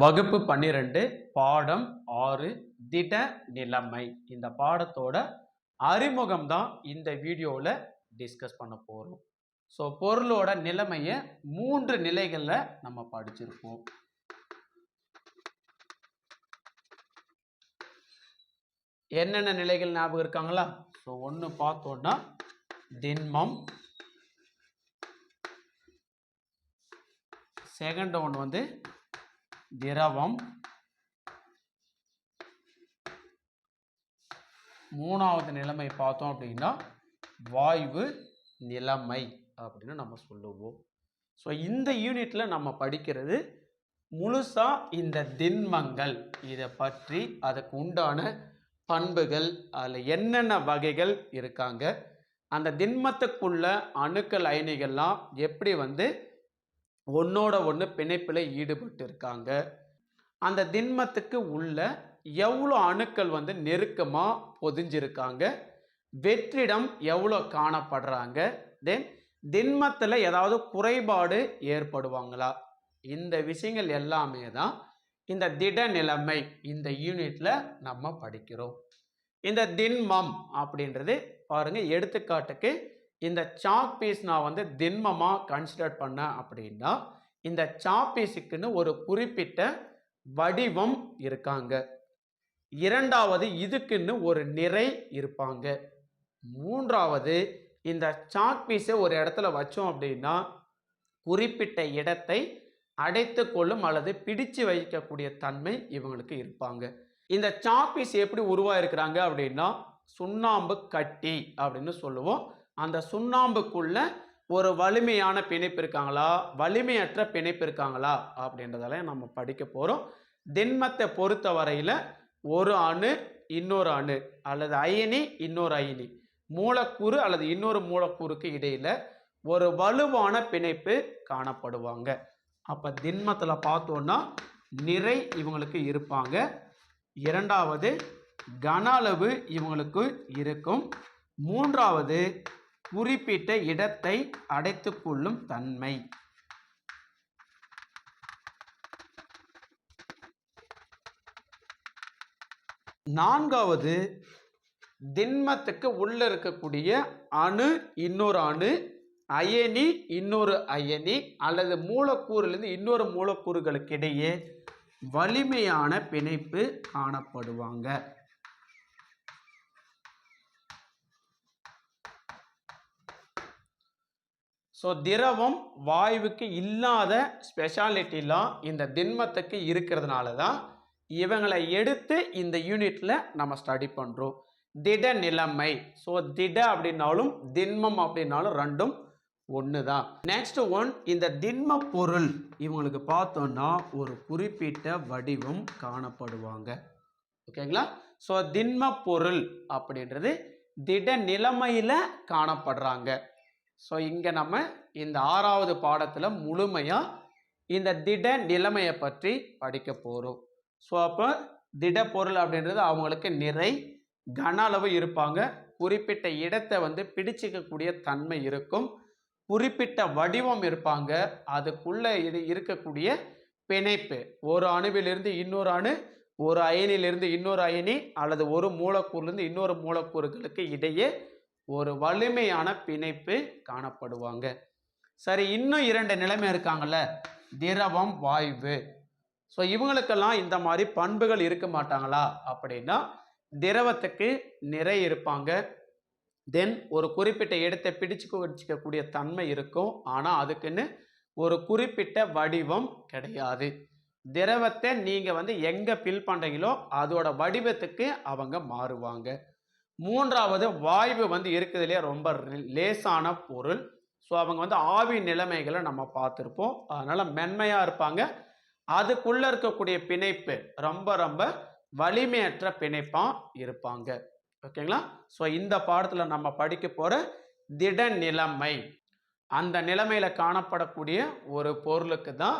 வகுப்பு பன்னிரெண்டு பாடம் ஆறு திட நிலைமை. இந்த பாடத்தோட அறிமுகம் தான் இந்த வீடியோவில் டிஸ்கஸ் பண்ண போகிறோம் ஸோ பொருளோட நிலைமையை மூன்று நிலைகளில் நம்ம படிச்சிருப்போம். என்னென்ன நிலைகள் ஞாபகம் இருக்காங்களா? ஸோ ஒன்று பார்த்தோன்னா திண்மம். செகண்ட் ஒன் வந்து திரவம். மூணாவது நிலைமை பார்த்தோம் அப்படின்னா வாய்வு நிலைமை அப்படின்னு நம்ம சொல்லுவோம். ஸோ இந்த யூனிட்ல நம்ம படிக்கிறது முழுசா இந்த திண்மங்கள். இதை பற்றி அதுக்கு உண்டான பண்புகள் அதில் என்னென்ன வகைகள் இருக்காங்க? அந்த திண்மத்துக்குள்ள அணுக்கள் அயனிகள்லாம் எப்படி வந்து ஒன்னோட ஒன்று பிணைப்பில் ஈடுபட்டு இருக்காங்க அந்த திண்மத்துக்கு உள்ள எவ்வளோ அணுக்கள் வந்து நெருக்கமாக பொதிஞ்சிருக்காங்க வெற்றிடம் எவ்வளோ காணப்படுறாங்க தென் திண்மத்தில் ஏதாவது குறைபாடு ஏற்படுவாங்களா? இந்த விஷயங்கள் எல்லாமே தான் இந்த திட நிலைமை இந்த யூனிட்ல நம்ம படிக்கிறோம். இந்த திண்மம் அப்படின்றது பாருங்க எடுத்துக்காட்டுக்கு இந்த சாக் பீஸ் நான் வந்து திண்மமாக கன்சிடர் பண்ணேன் அப்படின்னா இந்த சாக் பீஸுக்குன்னு ஒரு குறிப்பிட்ட வடிவம் இருக்காங்க. இரண்டாவது இதுக்குன்னு ஒரு நிறை இருப்பாங்க. மூன்றாவது இந்த சாக் பீஸை ஒரு இடத்துல வச்சோம் அப்படின்னா குறிப்பிட்ட இடத்தை அடைத்து கொள்ளும் அல்லது பிடிச்சு வைக்கக்கூடிய தன்மை இவங்களுக்கு இருப்பாங்க. இந்த சாக் பீஸ் எப்படி உருவாயிருக்கிறாங்க அப்படின்னா சுண்ணாம்பு கட்டி அப்படின்னு சொல்லுவோம். அந்த சுண்ணாம்புக்குள்ள ஒரு வலிமையான பிணைப்பு இருக்காங்களா? வலிமையற்ற பிணைப்பு இருக்காங்களா? அப்படின்றதெல்லாம் நம்ம படிக்க போகிறோம் திண்மத்தை பொறுத்த வரையில் ஒரு அணு இன்னொரு அணு அல்லது அயனி இன்னொரு அயனி. மூலக்கூறு அல்லது இன்னொரு மூலக்கூறுக்கு இடையில் ஒரு வலுவான பிணைப்பு காணப்படுவாங்க. அப்போ திண்மத்தில் பார்த்தோன்னா நிறை இவங்களுக்கு இருப்பாங்க. இரண்டாவது கன அளவு இவங்களுக்கு இருக்கும். மூன்றாவது குறிப்பிட்ட இடத்தை அடைத்து கொள்ளும் தன்மை. நான்காவது திண்மத்துக்கு உள்ள இருக்கக்கூடிய அணு இன்னொரு அணு அயனி இன்னொரு அயனி அல்லது மூலக்கூறிலிருந்து இன்னொரு மூலக்கூறுகளுக்கிடையே வலிமையான பிணைப்பு காணப்படுவாங்க. ஸோ திரவம் வாயுவுக்கு இல்லாத ஸ்பெஷாலிட்டிலாம் இந்த திண்மத்துக்கு இருக்கிறதுனால தான் இவங்களை எடுத்து இந்த யூனிட்ல நம்ம ஸ்டடி பண்ணுறோம் திட நிலைமை. ஸோ திட அப்படின்னாலும் திண்மம் அப்படின்னாலும் ரெண்டும் ஒன்று தான் நெக்ஸ்ட் ஒன் இந்த திண்ம பொருள் இவங்களுக்கு பார்த்தோம்னா ஒரு குறிப்பிட்ட வடிவம் காணப்படுவாங்க. ஓகேங்களா ஸோ திண்ம பொருள் அப்படின்றது திட நிலைமையில் காணப்படுறாங்க. ஸோ இங்கே நம்ம இந்த ஆறாவது பாடத்தில் முழுமையாக இந்த திட நிலைமையை பற்றி படிக்க போகிறோம் ஸோ அப்போ திட பொருள் அப்படின்றது அவங்களுக்கு நிறை கன அளவு இருப்பாங்க. குறிப்பிட்ட இடத்தை வந்து பிடிச்சிக்கக்கூடிய தன்மை இருக்கும். குறிப்பிட்ட வடிவம் இருப்பாங்க. அதுக்குள்ளே இது இருக்கக்கூடிய பிணைப்பு. ஒரு அணுவிலிருந்து இன்னொரு அணு ஒரு அயனிலிருந்து இன்னொரு அயனி அல்லது ஒரு மூலக்கூறிலிருந்து இன்னொரு மூலக்கூறுகளுக்கு இடையே ஒரு வலிமையான பிணைப்பு காணப்படுவாங்க. சரி இன்னும் இரண்டு நிலைமை இருக்காங்கல்ல. திரவம் வாய்வு. ஸோ இவங்களுக்கெல்லாம் இந்த மாதிரி பண்புகள் இருக்க மாட்டாங்களா? அப்படின்னா திரவத்துக்கு நிறை இருப்பாங்க. தென் ஒரு குறிப்பிட்ட இடத்தை பிடிச்சு வச்சுக்கக்கூடிய தன்மை இருக்கும். ஆனால் அதுக்குன்னு ஒரு குறிப்பிட்ட வடிவம் கிடையாது. திரவத்தை நீங்கள் வந்து எங்கே ஃபில் பண்ணுறீங்களோ அதோட வடிவத்துக்கு அவங்க மாறுவாங்க. மூன்றாவது வாய்வு வந்து இருக்கிறதுலே ரொம்ப லேசான பொருள். ஸோ அவங்க வந்து ஆவி நிலைமைகளை நம்ம பார்த்துருப்போம். அதனால் மென்மையாக இருப்பாங்க. அதுக்குள்ளே இருக்கக்கூடிய பிணைப்பு ரொம்ப ரொம்ப வலிமையற்ற பிணைப்பாக இருப்பாங்க. ஓகேங்களா ஸோ இந்த பாடத்தில் நம்ம படிக்க போகிற திட நிலைமை அந்த நிலைமையில் காணப்படக்கூடிய ஒரு பொருளுக்கு தான்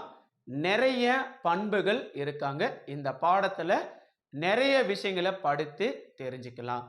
நிறைய பண்புகள் இருக்காங்க. இந்த பாடத்தில் நிறைய விஷயங்களை படித்து தெரிஞ்சுக்கலாம்.